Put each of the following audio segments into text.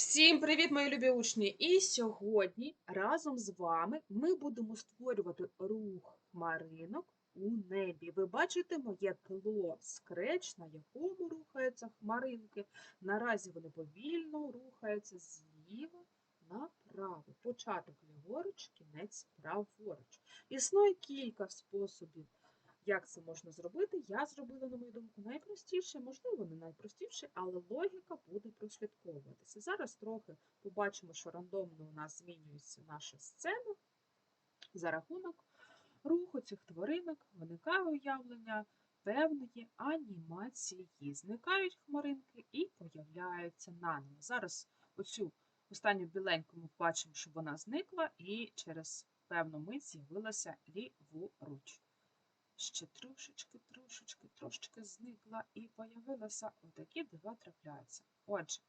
Всім привіт, мої любі учні! І сьогодні разом з вами ми будемо створювати рух хмаринок у небі. Ви бачите моє тло скреч, на якому рухаються хмаринки. Наразі вони повільно рухаються зліва направо. Початок ліворуч, кінець праворуч. Існує кілька способів як це можна зробити? Я зробила, на мою думку, найпростіше, можливо, не найпростіше, але логіка буде прослідковуватися. Зараз трохи побачимо, що рандомно у нас змінюється наша сцена за рахунок руху цих тваринок, виникає уявлення певної анімації. Зникають хмаринки і появляються наново. Зараз оцю останню біленьку ми бачимо, що вона зникла, і через певну мить з'явилася ліворуч ще трошечки, трошечки, трошечки зникла і появилася отакі дива трапляються. Отже,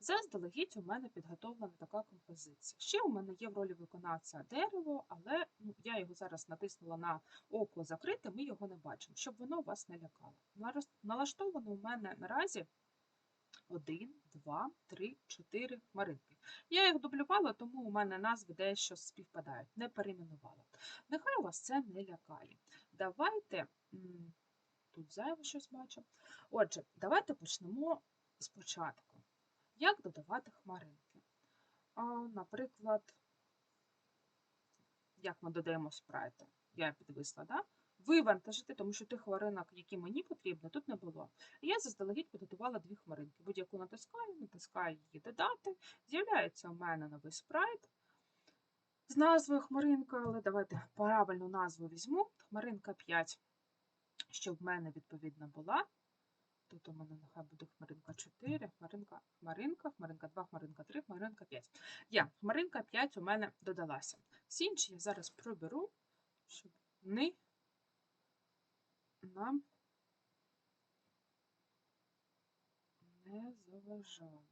заздалегідь у мене підготовлена така композиція. Ще у мене є в ролі виконавця дерево, але ну, я його зараз натиснула на око закрите, ми його не бачимо, щоб воно вас не лякало. Налаштовано у мене наразі 1, 2, 3, 4 хмаринки. Я їх дублювала, тому у мене назви дещо співпадають, не перейменувала. Нехай вас це не лякає. Давайте, тут зайве щось бачу. Отже, давайте почнемо спочатку. Як додавати хмаринки? Наприклад, як ми додаємо спрайти? Я підвисла, да? Вивантажити, тому що тих хмаринок, які мені потрібно, тут не було. Я заздалегідь підготувала дві хмаринки. Будь-яку натискаю, натискаю її додати. З'являється у мене новий спрайт з назвою хмаринка, але давайте правильну назву візьму. Хмаринка 5, щоб в мене відповідно була. Тут у мене нехай буде хмаринка 4, хмаринка, хмаринка, хмаринка 2, хмаринка 3, хмаринка 5. Є, хмаринка 5 у мене додалася. Всі інші я зараз проберу, щоб вони нам не заважали.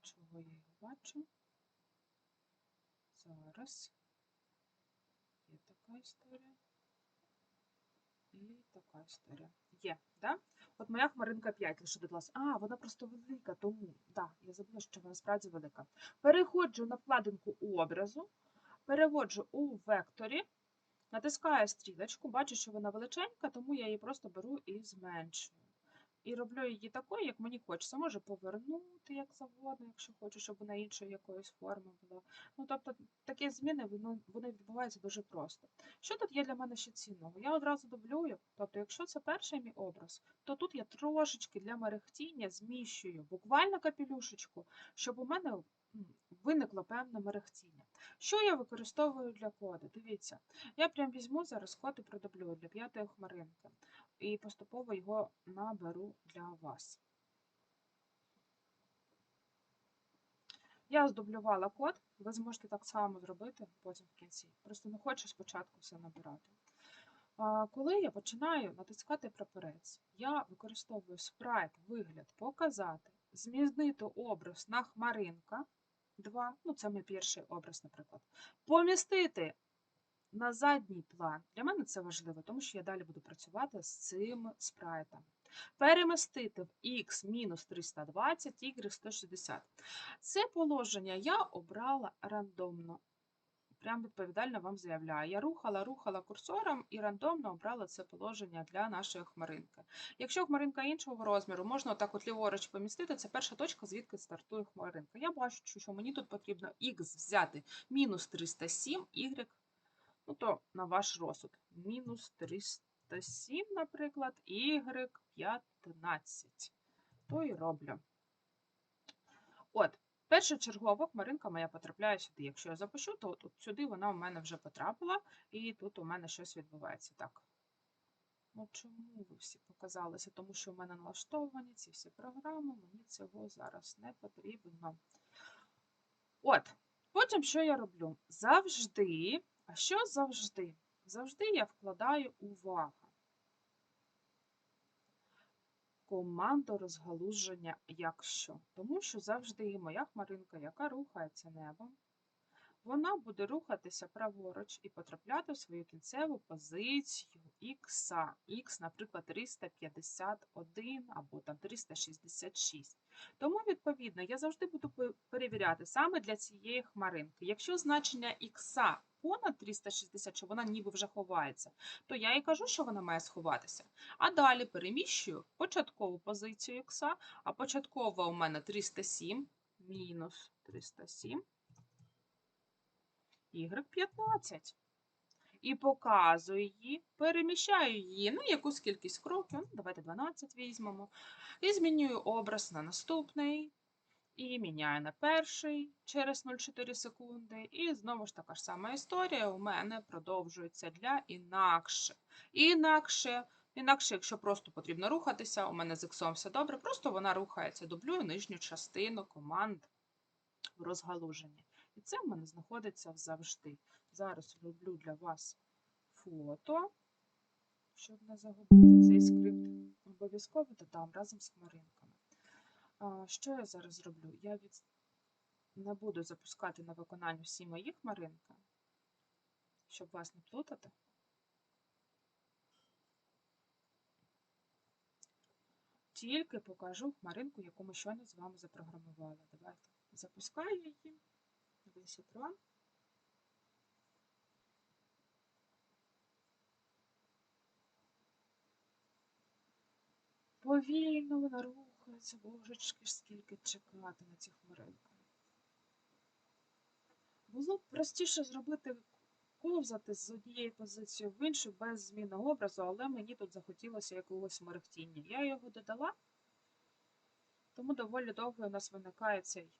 Чого я їх бачу? Зараз є така історія. І така історія. Є, да? От моя хмаринка 5 лише додалася. А, вона просто велика, тому, да, я забула, що вона справді велика. Переходжу на вкладинку образу, переводжу у векторі, натискаю стрілочку, бачу, що вона величенька, тому я її просто беру і зменшую. І роблю її такою, як мені хочеться. Можу повернути як завгодно, якщо хочу, щоб вона іншої якоїсь форми була. Ну, тобто, такі зміни вони відбуваються дуже просто. Що тут є для мене ще цінного? Я одразу дублюю. Тобто, якщо це перший мій образ, то тут я трошечки для мерехтіння зміщую буквально капелюшечку, щоб у мене виникло певне мерехтіння. Що я використовую для коду? Дивіться, я прям візьму зараз код і продублюю для п'ятої хмаринки і поступово його наберу для вас. Я здублювала код, ви зможете так само зробити потім в кінці. Просто не хочу спочатку все набирати. Коли я починаю натискати прапорець, я використовую спрайт, вигляд, показати, змінити образ на хмаринка 2, ну це мій перший образ, наприклад, помістити на задній план. Для мене це важливо, тому що я далі буду працювати з цим спрайтом. Перемістити в x мінус 320, y 160. Це положення я обрала рандомно. Прям відповідально вам заявляю. Я рухала, рухала курсором і рандомно обрала це положення для нашої хмаринки. Якщо хмаринка іншого розміру, можна отак от ліворуч помістити, це перша точка, звідки стартує хмаринка. Я бачу, що мені тут потрібно x взяти мінус 307, y Ну, то на ваш розсуд. Мінус 307, наприклад, y 15. То і роблю. От, першочергово хмаринка моя потрапляє сюди. Якщо я запишу, то от, сюди вона у мене вже потрапила, і тут у мене щось відбувається. Так. Ну, чому ви всі показалися? Тому що у мене налаштовані ці всі програми, мені цього зараз не потрібно. От, потім що я роблю? Завжди. А що завжди? Завжди я вкладаю увагу. Команду розгалуження якщо. Тому що завжди і моя хмаринка, яка рухається небом, вона буде рухатися праворуч і потрапляти в свою кінцеву позицію х. Х, наприклад, 351 або там 366. Тому, відповідно, я завжди буду перевіряти саме для цієї хмаринки. Якщо значення х понад 360, що вона ніби вже ховається, то я і кажу, що вона має сховатися. А далі переміщую початкову позицію х, а початкова у мене 307 мінус 307 y15. І показую її, переміщаю її на якусь кількість кроків, ну, давайте 12 візьмемо, і змінюю образ на наступний, і міняю на перший через 0,4 секунди. І знову ж така ж сама історія у мене продовжується для інакше. Інакше, інакше, якщо просто потрібно рухатися, у мене з іксом все добре, просто вона рухається, дублюю нижню частину команд в розгалуженні. І це в мене знаходиться завжди. Зараз роблю для вас фото, щоб не загубити цей скрипт. Обов'язково додам разом з хмаринками. Що я зараз зроблю? Я від... не буду запускати на виконання всі мої хмаринки, щоб вас не плутати. Тільки покажу хмаринку, яку ми щойно з вами запрограмували. Давайте запускаю її. Весь екран. Повільно вона рухається, божечки скільки чекати на ці хмаринки. Було б простіше зробити ковзати з однієї позиції в іншу без зміни образу, але мені тут захотілося якогось мерехтіння. Я його додала, тому доволі довго у нас виникає цей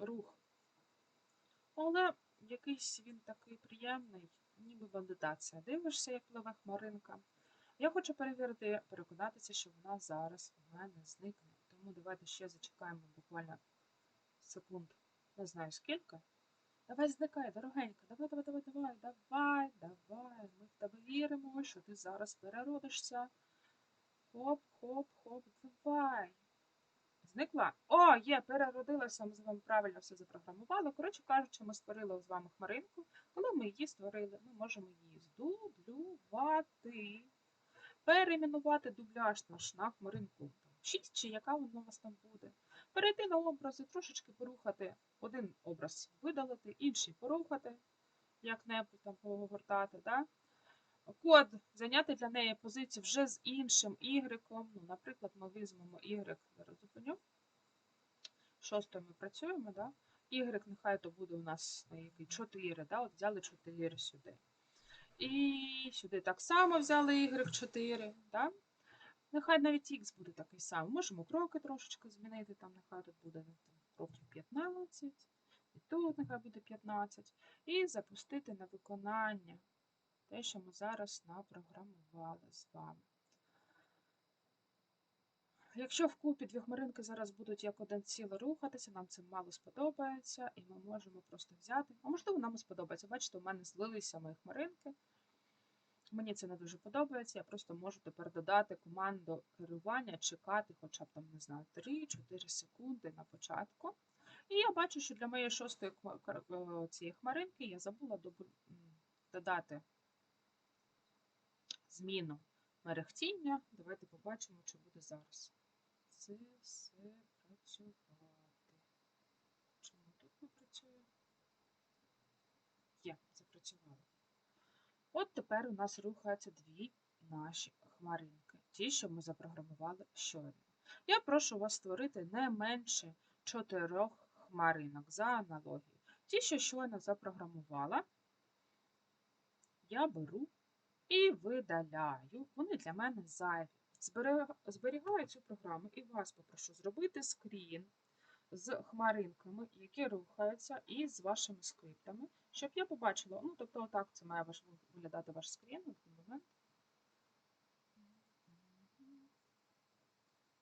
рух. Але якийсь він такий приємний, ніби валідація. Дивишся, як пливе хмаринка. Я хочу перевірити, переконатися, що вона зараз у мене зникне. Тому давайте ще зачекаємо буквально секунд, не знаю скільки. Давай зникай, дорогенька, давай, давай, давай, давай, давай, давай. Ми в тебе віримо, що ти зараз переродишся. Хоп, хоп, хоп, давай. Зникла? О, є, переродилася, ми з вами правильно все запрограмували. Коротше кажучи, ми створили з вами хмаринку. Коли ми її створили, ми можемо її здублювати. Перейменувати дубляж на хмаринку 6, чи яка у вас там буде. Перейти на образи, трошечки порухати. Один образ видалити, інший порухати, як-небудь там погортати. Да? Код зайняти для неї позицію вже з іншим Y. Ну, наприклад, ми візьмемо Y, зараз зупиню. Шостою ми працюємо, да? Y, нехай то буде у нас на який 4, да? От взяли 4 сюди. І сюди так само взяли Y4, да? Нехай навіть X буде такий самий. Можемо кроки трошечки змінити, там нехай тут буде ну, там, кроків 15, і тут нехай буде 15. І запустити на виконання те, що ми зараз напрограмували з вами. Якщо вкупі дві хмаринки зараз будуть як один ціле рухатися, нам це мало сподобається, і ми можемо просто взяти. А можливо, нам і сподобається. Бачите, у мене злилися мої хмаринки. Мені це не дуже подобається. Я просто можу тепер додати команду керування, чекати хоча б там, не знаю, 3-4 секунди на початку. І я бачу, що для моєї шостої е, цієї хмаринки я забула додати зміну мерехтіння. Давайте побачимо, чи буде зараз. Це все працювати. Чому тут не працює? Є, запрацювало. От тепер у нас рухаються дві наші хмаринки, ті, що ми запрограмували щойно. Я прошу вас створити не менше чотирьох хмаринок за аналогією. Ті, що щойно запрограмувала, я беру і видаляю. Вони для мене зайві. Зберігаю цю програму і вас попрошу зробити скрін з хмаринками, які рухаються, і з вашими скриптами, щоб я побачила, ну, тобто, отак це має виглядати ваш скрін. Один момент.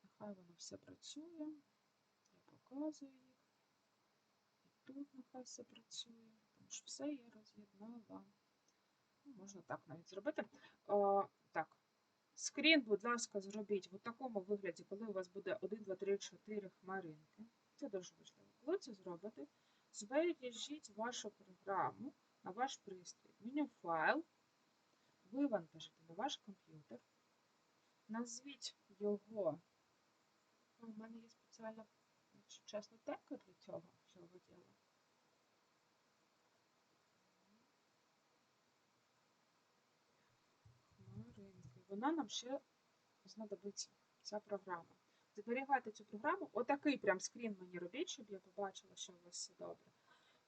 Нехай воно все працює. Я показую їх. І тут нехай все працює. Тому що все я роз'єднала. Ну, Можна так навіть зробити. О, так. Скрін, будь ласка, зробіть в такому вигляді, коли у вас буде 1, 2, 3, 4 хмаринки. Це дуже важливо. Коли це зробите, Збережіть вашу програму на ваш пристрій. Меню файл, вивантажити на ваш комп'ютер. Назвіть його. У мене є спеціальна, якщо чесно, темка для цього всього діла. Хмаринки. Вона нам ще знадобиться, ця програма. Зберігайте цю програму. Отакий прям скрін мені робіть, щоб я побачила, що у вас все добре.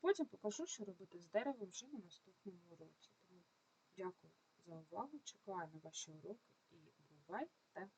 Потім покажу, що робити з деревом вже на наступному уроці. Тому дякую за увагу. Чекаю на ваші уроки і бувайте!